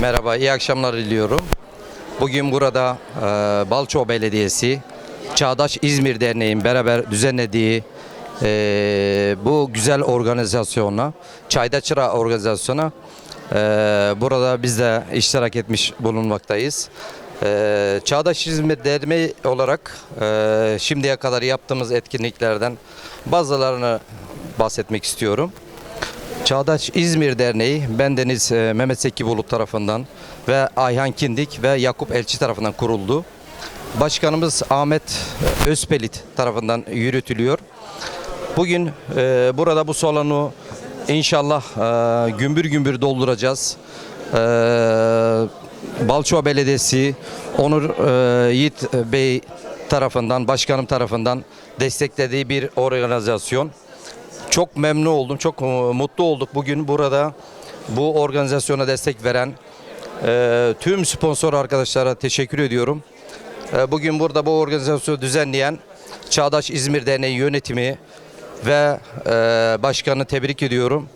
Merhaba, iyi akşamlar diliyorum. Bugün burada e, Balço Belediyesi, Çağdaş İzmir Derneği'nin beraber düzenlediği e, bu güzel organizasyona, Çayda Çıra organizasyona e, burada biz de iştirak etmiş bulunmaktayız. E, Çağdaş İzmir Derneği olarak e, şimdiye kadar yaptığımız etkinliklerden bazılarını bahsetmek istiyorum. Çağdaş İzmir Derneği bendeniz e, Mehmet Seki Bulut tarafından ve Ayhan Kindik ve Yakup Elçi tarafından kuruldu. Başkanımız Ahmet Özpelit tarafından yürütülüyor. Bugün e, burada bu salonu inşallah e, gümbür gümbür dolduracağız. E, Balçova Belediyesi Onur e, Yiğit Bey tarafından, başkanım tarafından desteklediği bir organizasyon. Çok memnun oldum, çok e, mutlu olduk bugün burada bu organizasyona destek veren e, tüm sponsor arkadaşlara teşekkür ediyorum. E, bugün burada bu organizasyonu düzenleyen Çağdaş İzmir Derneği yönetimi ve e, başkanı tebrik ediyorum.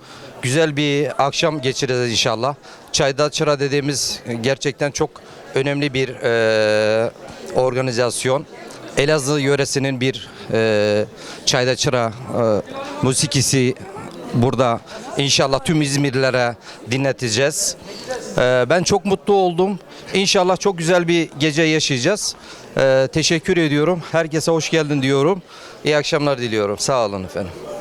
Güzel bir akşam geçireceğiz inşallah. Çayda Çıra dediğimiz gerçekten çok önemli bir e, organizasyon. Elazığ yöresinin bir e, Çayda Çıra e, musikisi burada inşallah tüm İzmirlilere dinleteceğiz. E, ben çok mutlu oldum. İnşallah çok güzel bir gece yaşayacağız. E, teşekkür ediyorum. Herkese hoş geldin diyorum. İyi akşamlar diliyorum. Sağ olun efendim.